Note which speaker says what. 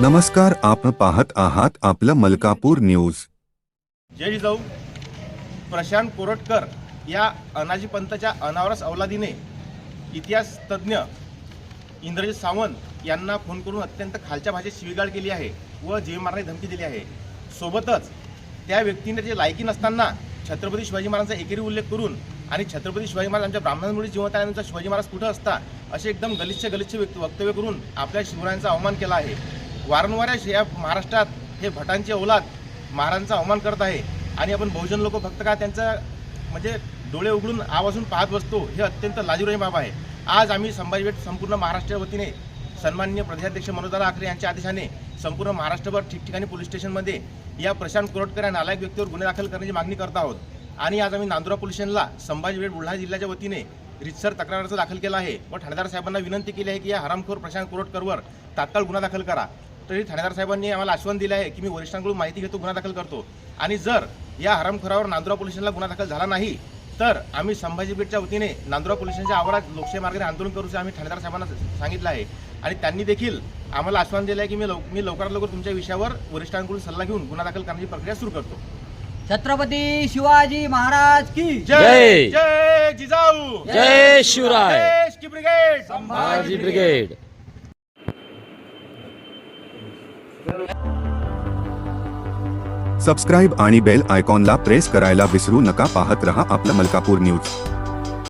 Speaker 1: नमस्कार आपण पाहत आहात आपलं मलकापूर न्यूज.
Speaker 2: जय जाऊ प्रशांत कोरटकर या अनाजी पंतच्या अनावरस अवलादीने इतिहास तज्ज्ञ इंद्रजित सावंत यांना फोन करून अत्यंत खालच्या भाषेत शिवीगाळ केली आहे व जीव मारण्याची धमकी दिली आहे. सोबतच त्या व्यक्तीने जे लायकी नसताना छत्रपती शिवाजी महाराजांचा एकेरी उल्लेख करून आणि छत्रपती शिवाजी महाराज आमच्या ब्राह्मणांमुळे जिवंत आल्यानंतर शिवाजी महाराज कुठं असता असे एकदम गलिच्छ गलिच्छ व्यक्ती वक्तव्य करून आपल्या शिवरायांचा अवमान केला आहे. वारंवार या महाराष्ट्रात हे भटांची औलाद महाराजांचा अवमान करत आहे. आणि आपण बहुजन लोक फक्त का त्यांचं म्हणजे डोळे उघडून आवाजून पाहत बसतो हे अत्यंत लाजीरवाणी बाब आहे. आज आम्ही संभाजी संपूर्ण महाराष्ट्र वतीने सन्माननीय प्रदेशाध्यक्ष मनोजदादा आखरे यांच्या आदेशाने संपूर्ण महाराष्ट्रभर ठिकठिकाणी पोलीस स्टेशनमध्ये या प्रशांत कोरटकर या नालायक व्यक्तीवर गुन्हे दाखल करण्याची मागणी करत आहोत. आणि आज आम्ही नांदुरा पोलीस स्टेशनला संभाजीपेठ बुलढाणा जिल्ह्याच्या वतीने रितसर तक्रार अर्ज दाखल केला आहे. व ठाणेदार साहेबांना विनंती केली आहे की या हरामखोर प्रशांत कोरटकरवर तात्काळ गुन्हा दाखल करा. तरी ठाणेदार साहेबांनी आम्हाला आश्वासन दिलं आहे की मी वरिष्ठांकडून माहिती घेतो गुन्हा दाखल करतो. आणि जर या हरामखोरावर नांदुरा पोलीस स्टेशनला गुन्हा दाखल झाला नाही तर आम्ही संभाजी बीडच्या वतीने नांदुरा पोलीस स्टेशनच्या आवारात लोकशाही मार्गाने आंदोलन करू असं आम्ही ठाणेदार साहेबांना सांगितलं आहे. आणि त्यांनी देखील आम्हाला आश्वासन दिलं आहे की मी लव मी लवकरात लवकर तुमच्या विषयावर वरिष्ठांकडून सल्ला घेऊन गुन्हा दाखल करण्याची प्रक्रिया सुरू करतो.
Speaker 3: छत्रपती शिवाजी महाराज की
Speaker 4: जय!
Speaker 2: जय जिजाऊ.
Speaker 4: जय शिवराय.
Speaker 2: देश की ब्रिगेड.
Speaker 4: संभाजी ब्रिगेड.
Speaker 1: सबस्क्राईब आणि बेल आयकॉनला प्रेस करायला विसरू नका. पाहत रहा आपलं मलकापूर न्यूज